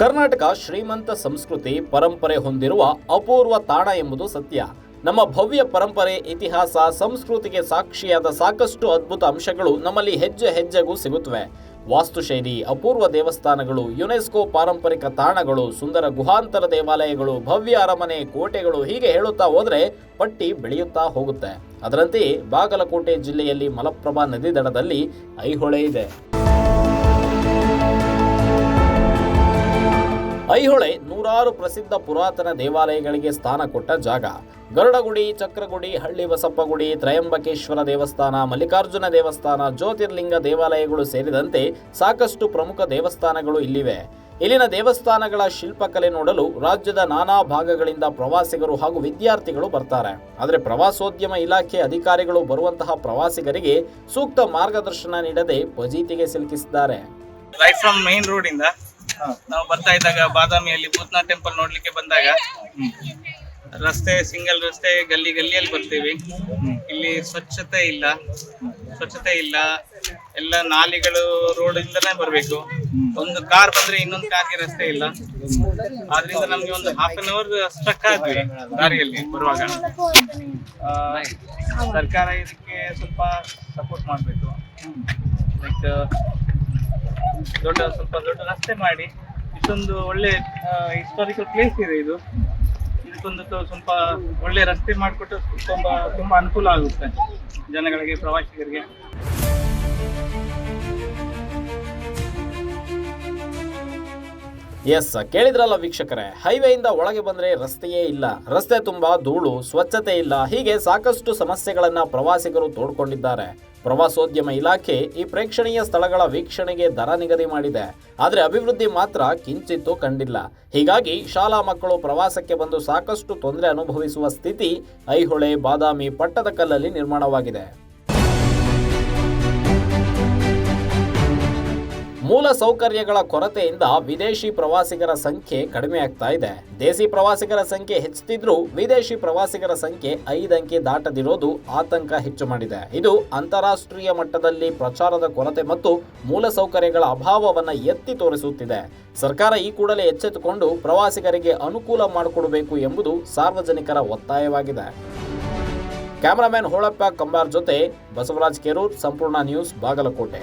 ಕರ್ನಾಟಕ ಶ್ರೀಮಂತ ಸಂಸ್ಕೃತಿ ಪರಂಪರೆ ಹೊಂದಿರುವ ಅಪೂರ್ವ ತಾಣ ಎಂಬುದು ಸತ್ಯ. ನಮ್ಮ ಭವ್ಯ ಪರಂಪರೆ, ಇತಿಹಾಸ, ಸಂಸ್ಕೃತಿಗೆ ಸಾಕ್ಷಿಯಾದ ಸಾಕಷ್ಟು ಅದ್ಭುತ ಅಂಶಗಳು ನಮ್ಮಲ್ಲಿ ಹೆಜ್ಜೆ ಹೆಜ್ಜೆಗೂ ಸಿಗುತ್ತವೆ. ವಾಸ್ತುಶೈಲಿ, ಅಪೂರ್ವ ದೇವಸ್ಥಾನಗಳು, ಯುನೆಸ್ಕೋ ಪಾರಂಪರಿಕ ತಾಣಗಳು, ಸುಂದರ ಗುಹಾಂತರ ದೇವಾಲಯಗಳು, ಭವ್ಯ ಅರಮನೆ, ಕೋಟೆಗಳು ಹೀಗೆ ಹೇಳುತ್ತಾ ಹೋದರೆ ಪಟ್ಟಿ ಬೆಳೆಯುತ್ತಾ ಹೋಗುತ್ತೆ. ಅದರಂತೆಯೇ ಬಾಗಲಕೋಟೆ ಜಿಲ್ಲೆಯಲ್ಲಿ ಮಲಪ್ರಭಾ ನದಿ ದಡದಲ್ಲಿ ಐಹೊಳೆ ಇದೆ. ಐಹೊಳೆ ನೂರಾರು ಪ್ರಸಿದ್ಧ ಪುರಾತನ ದೇವಾಲಯಗಳಿಗೆ ಸ್ಥಾನ ಕೊಟ್ಟ ಜಾಗ. ಗರುಡಗುಡಿ, ಚಕ್ರಗುಡಿ, ಹಳ್ಳಿ ಬಸಪ್ಪಗುಡಿ, ತ್ರಯಂಬಕೇಶ್ವರ ದೇವಸ್ಥಾನ, ಮಲ್ಲಿಕಾರ್ಜುನ ದೇವಸ್ಥಾನ, ಜ್ಯೋತಿರ್ಲಿಂಗ ದೇವಾಲಯಗಳು ಸೇರಿದಂತೆ ಸಾಕಷ್ಟು ಪ್ರಮುಖ ದೇವಸ್ಥಾನಗಳು ಇಲ್ಲಿವೆ. ಇಲ್ಲಿನ ದೇವಸ್ಥಾನಗಳ ಶಿಲ್ಪಕಲೆ ನೋಡಲು ರಾಜ್ಯದ ನಾನಾ ಭಾಗಗಳಿಂದ ಪ್ರವಾಸಿಗರು ಹಾಗೂ ವಿದ್ಯಾರ್ಥಿಗಳು ಬರ್ತಾರೆ. ಆದರೆ ಪ್ರವಾಸೋದ್ಯಮ ಇಲಾಖೆ ಅಧಿಕಾರಿಗಳು ಬರುವಂತಹ ಪ್ರವಾಸಿಗರಿಗೆ ಸೂಕ್ತ ಮಾರ್ಗದರ್ಶನ ನೀಡದೆ ಫಜೀತಿಗೆ ಸಿಲುಕಿಸಿದ್ದಾರೆ. ನಾವು ಬರ್ತಾ ಇದ್ದಾಗ ಬಾದಾಮಿಯಲ್ಲಿ ಭೂತನಾಥ್ ಟೆಂಪಲ್ ನೋಡ್ಲಿಕ್ಕೆ ಬಂದಾಗ ರಸ್ತೆ ಸಿಂಗಲ್ ರಸ್ತೆ, ಗಲ್ಲಿ ಗಲ್ಲಿಯಲ್ಲಿ ಬರ್ತೀವಿ. ಇಲ್ಲಿ ಸ್ವಚ್ಛತೆ ಇಲ್ಲ. ಸ್ವಚ್ಛತೆ ಇಲ್ಲ. ಎಲ್ಲ ನಾಲಿಗಳು ರೋಡ್ ಇಂದನೇ ಬರ್ಬೇಕು. ಒಂದು ಕಾರ್ ಬಂದ್ರೆ ಇನ್ನೊಂದು ಕಾರ್ಗೆ ರಸ್ತೆ ಇಲ್ಲ. ಆದ್ರಿಂದ ನಮ್ಗೆ ಒಂದು ಹಾಫ್ ಅನ್ ಅವರ್ ಸ್ಟಕ್ ಆದ್ವಿ ದಾರಿಯಲ್ಲಿ ಬರುವಾಗ. ಸರ್ಕಾರ ಇದಕ್ಕೆ ಸ್ವಲ್ಪ ಸಪೋರ್ಟ್ ಮಾಡ್ಬೇಕು. ಲೈಕ್ ದೊಡ್ಡ ಸ್ವಲ್ಪ ದೊಡ್ಡ ರಸ್ತೆ ಮಾಡಿ, ಇಷ್ಟೊಂದು ಒಳ್ಳೆ ಹಿಸ್ಟಾರಿಕಲ್ ಪ್ಲೇಸ್ ಇದೆ ಇದು. ಇದಕ್ಕೊಂದು ಸ್ವಲ್ಪ ಒಳ್ಳೆ ರಸ್ತೆ ಮಾಡಿಕೊಟ್ಟು ತುಂಬ, ತುಂಬಾ ಅನುಕೂಲ ಆಗುತ್ತೆ ಜನಗಳಿಗೆ, ಪ್ರವಾಸಿಗರಿಗೆ. ಎಸ್, ಕೇಳಿದ್ರಲ್ಲ ವೀಕ್ಷಕರೇ, ಹೈವೇಯಿಂದ ಒಳಗೆ ಬಂದರೆ ರಸ್ತೆಯೇ ಇಲ್ಲ. ರಸ್ತೆ ತುಂಬ ಧೂಳು, ಸ್ವಚ್ಛತೆ ಇಲ್ಲ. ಹೀಗೆ ಸಾಕಷ್ಟು ಸಮಸ್ಯೆಗಳನ್ನು ಪ್ರವಾಸಿಗರು ತೋಡ್ಕೊಂಡಿದ್ದಾರೆ. ಪ್ರವಾಸೋದ್ಯಮ ಇಲಾಖೆ ಈ ಪ್ರೇಕ್ಷಣೀಯ ಸ್ಥಳಗಳ ವೀಕ್ಷಣೆಗೆ ದರ ನಿಗದಿ ಮಾಡಿದೆ. ಆದರೆ ಅಭಿವೃದ್ಧಿ ಮಾತ್ರ ಕಿಂಚಿತ್ತೂ ಕಂಡಿಲ್ಲ. ಹೀಗಾಗಿ ಶಾಲಾ ಮಕ್ಕಳು ಪ್ರವಾಸಕ್ಕೆ ಬಂದು ಸಾಕಷ್ಟು ತೊಂದರೆ ಅನುಭವಿಸುವ ಸ್ಥಿತಿ ಐಹೊಳೆ ಬಾದಾಮಿ ಪಟ್ಟದಕಲ್ಲಲ್ಲಿ ನಿರ್ಮಾಣವಾಗಿದೆ. ಮೂಲ ಸೌಕರ್ಯಗಳ ಕೊರತೆಯಿಂದ ವಿದೇಶಿ ಪ್ರವಾಸಿಗರ ಸಂಖ್ಯೆ ಕಡಿಮೆ ಆಗ್ತಾ ಇದೆ. ದೇಸಿ ಪ್ರವಾಸಿಗರ ಸಂಖ್ಯೆ ಹೆಚ್ಚುತ್ತಿದ್ರೂ ವಿದೇಶಿ ಪ್ರವಾಸಿಗರ ಸಂಖ್ಯೆ ಐದಂಕೆ ದಾಟದಿರೋದು ಆತಂಕ ಹೆಚ್ಚು ಮಾಡಿದೆ. ಇದು ಅಂತಾರಾಷ್ಟ್ರೀಯ ಮಟ್ಟದಲ್ಲಿ ಪ್ರಚಾರದ ಕೊರತೆ ಮತ್ತು ಮೂಲ ಸೌಕರ್ಯಗಳ ಅಭಾವವನ್ನು ಎತ್ತಿ ತೋರಿಸುತ್ತಿದೆ. ಸರ್ಕಾರ ಈ ಕೂಡಲೇ ಎಚ್ಚೆತ್ತುಕೊಂಡು ಪ್ರವಾಸಿಗರಿಗೆ ಅನುಕೂಲ ಮಾಡಿಕೊಡಬೇಕು ಎಂಬುದು ಸಾರ್ವಜನಿಕರ ಒತ್ತಾಯವಾಗಿದೆ. ಕ್ಯಾಮರಾಮ್ಯಾನ್ ಹೋಳಪ್ಪ ಕಂಬಾರ್ ಜೊತೆ ಬಸವರಾಜ್ ಕೆರೂರ್, ಸಂಪೂರ್ಣ ನ್ಯೂಸ್ ಬಾಗಲಕೋಟೆ.